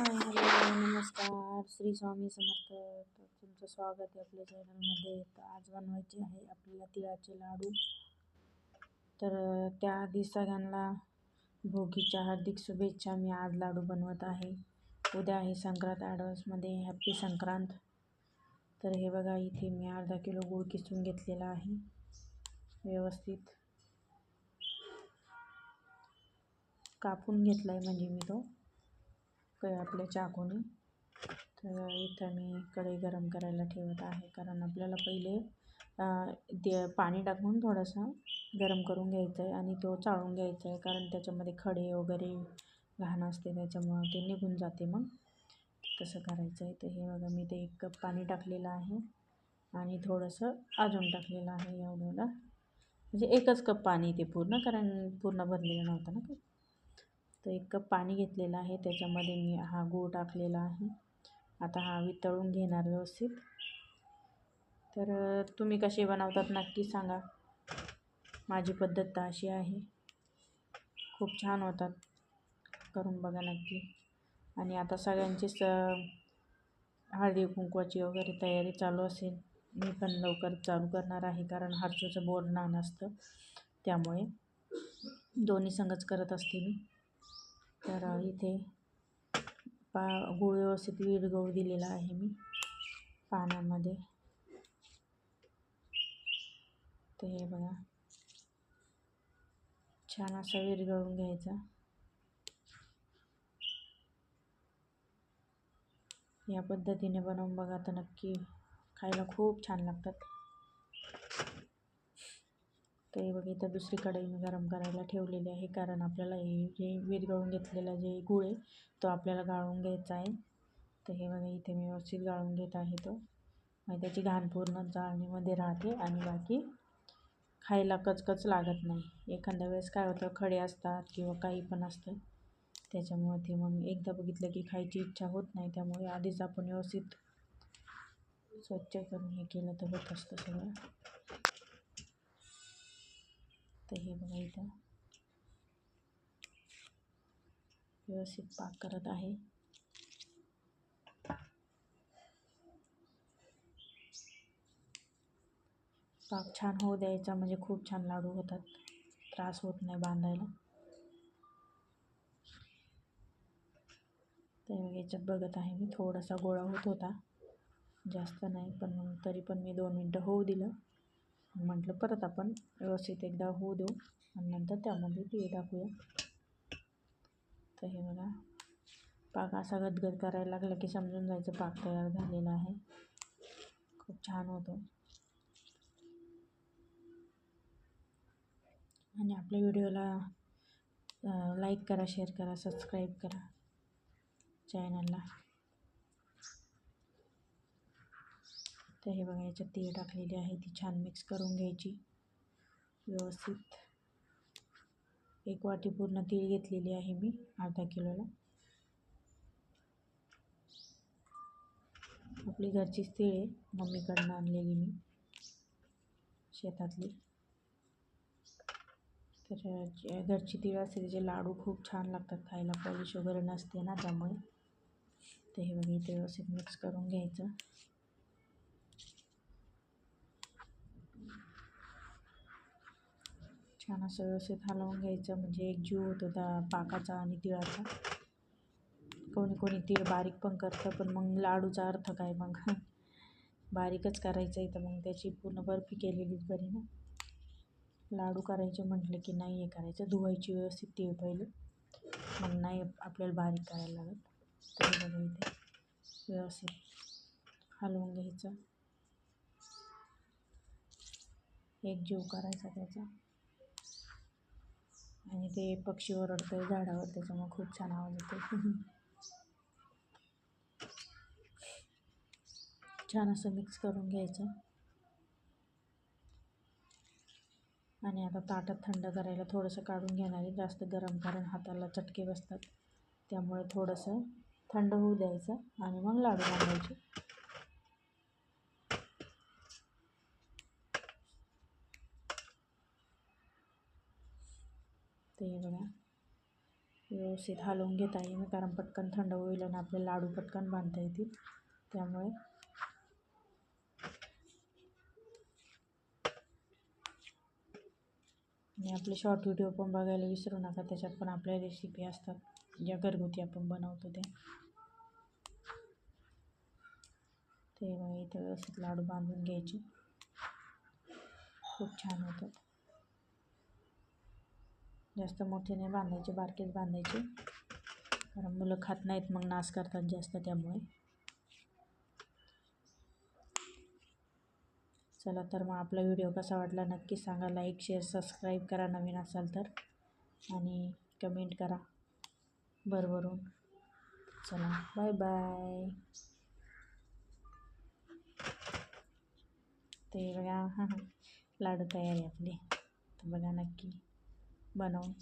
Hi hello नमस्कार. श्री स्वामी समर्थ. तर तुमचं स्वागत आहे आपल्या चॅनलमध्ये. तर आज बनवायचे आहे आपल्याला तिळाचे लाडू. तर त्याआधी सगळ्यांना भोगीच्या हार्दिक शुभेच्छा. मी आज लाडू बनवत आहे. उद्या आहे संक्रांत. ॲडव्हान्समध्ये हॅप्पी संक्रांत. तर हे बघा इथे मी अर्धा किलो गूळ किसून घेतलेला आहे. व्यवस्थित. कापून घेतला आहे म्हणजे मी तो. आपल्या चाकूने. तर इथं मी कढई गरम करायला ठेवत आहे. कारण आपल्याला पहिले ते पाणी टाकून थोडंसं गरम करून घ्यायचं आहे आणि तो चाळून घ्यायचा आहे कारण त्याच्यामध्ये खडे वगैरे घाण असते त्याच्यामुळं ते निघून जाते मग. तसं करायचं आहे. तर हे बघा मी ते एक कप पाणी टाकलेलं आहे. आणि थोडंसं अजून टाकलेलं आहे एवढं. म्हणजे एकच कप पाणी ते पूर्ण कारण पूर्ण भरलेलं नव्हतं ना तर एक कप पाणी घेतलेलं आहे. त्याच्यामध्ये मी हा गूळ टाकलेला आहे. आता हा वितळून घेणार व्यवस्थित. तर तुम्ही कसे बनवतात नक्की सांगा. माझी पद्धत तर अशी आहे. खूप छान होतात. करून बघा नक्की. आणि आता सगळ्यांचीच हळदी कुंकवाची वगैरे तयारी चालू असेल. मी पण लवकर चालू करणार आहे. कारण हरसूचं बोर लहान असतं त्यामुळे दोन्ही संगच करत असते मी. तर इथे पा गुळ व्यवस्थित विरघळू दिलेला आहे मी पाण्यामध्ये तर हे बघा. छान असा विरगळून घ्यायचा. या पद्धतीने बनवून बघा तर नक्की खायला खूप छान लागतात. तर हे बघा इथं दुसरी कढई मी गरम करायला ठेवलेली आहे. कारण आपल्याला हे जे विरघळून घेतलेला जे गुळ आहे तो आपल्याला गाळून घ्यायचा आहे. तर हे बघा इथे मी व्यवस्थित गाळून घेत आहे तो. मग त्याची घाण पूर्ण जाळणीमध्ये राहते आणि बाकी खायला कचकच लागत नाही. एखाद्या वेळेस काय होतं खडे असतात किंवा काही पण असतं. त्याच्यामुळे ते मग एकदा बघितलं की खायची इच्छा होत नाही. त्यामुळे आधीच आपण व्यवस्थित स्वच्छ करून हे केलं तर होत असतं सगळं. तर हे बघा इथं. व्यवस्थित पाक करत आहे. पाक छान होऊ द्यायचा म्हणजे खूप छान लाडू होतात. त्रास होत नाही बांधायला. तर याच्यात बघत आहे मी थोडासा गोळा होत होता. जास्त नाही पण तरी पण मी दोन मिनटं होऊ दिलं. म्हटलं परत आपण व्यवस्थित एकदा होऊ देऊ आणि नंतर त्यामध्ये ते टाकूया. तर हे बघा पाक असा गदगद करायला लागला की समजून जायचं पाक तयार झालेला आहे. खूप छान होतो. आणि आपल्या व्हिडिओला लाईक करा शेअर करा सबस्क्राईब करा. चॅनलला. तर हे बघा याच्यात तीळ टाकलेली आहे ती छान मिक्स करून घ्यायची. व्यवस्थित. एक वाटी पूर्ण तीळ घेतलेली आहे मी अर्धा किलोला. आपली घरचीच तीळ आहे मम्मीकडनं आणलेली मी शेतातली. तर जे घरची तीळ असते त्याचे लाडू खूप छान लागतात खायला पॉलिश वगैरे नसते ना त्यामुळे. ते हे बघा इथे व्यवस्थित मिक्स करून घ्यायचं. छान असं व्यवस्थित हलवून घ्यायचं. म्हणजे एक जीव होतो त्या पाकाचा आणि तिळाचा. कोणी कोणी तीळ बारीक पण करतं पण मग लाडूचा अर्थ काय मग? बारीकच करायचं आहे तर मग त्याची पूर्ण बर्फी केलेलीच बरी ना. लाडू करायचे म्हटलं की नाही हे करायचं. धुवायची व्यवस्थित तीळ पहिले. मग नाही आपल्याला बारीक करायला लागत. तरी बघा इथे. व्यवस्थित हलवून घ्यायचं. एक जीव करायचा त्याचा. आणि ते पक्षी ओरडतं झाडावर त्याच्यामुळे खूप छान आवाज येतो छान असं मिक्स करून घ्यायचं. आणि आता ताटात थंड करायला थोडंसं काढून घेणार आहे जास्त गरम कारण हाताला चटके बसतात. त्यामुळे थोडंसं थंड होऊ द्यायचं आणि मग लाडू बांधायचे ते बघा. व्यवस्थित हलवून घेता येईल कारण पटकन थंड होईल आणि आपले लाडू पटकन बांधता येतील. त्यामुळे आणि आपले शॉर्ट व्हिडिओ पण बघायला विसरू नका त्याच्यात पण आपल्या रेसिपी असतात. ज्या घरगुती आपण बनवतो त्या. ते मग इथे व्यवस्थित लाडू बांधून घ्यायचे. खूप छान होतात. जास्त मोठे नाही बांधायचे बारकेच बांधायचे. कारण मुलं खात नाहीत मग नाश करतात जास्त त्यामुळे. चला तर मग आपला व्हिडिओ कसा वाटला नक्की सांगा. लाईक शेअर सबस्क्राईब करा नवीन असाल तर. आणि कमेंट करा. भरभरून. चला बाय बाय ते बघा हां हां लाडू तयार आहे आपले. तर बघा नक्की. बनवून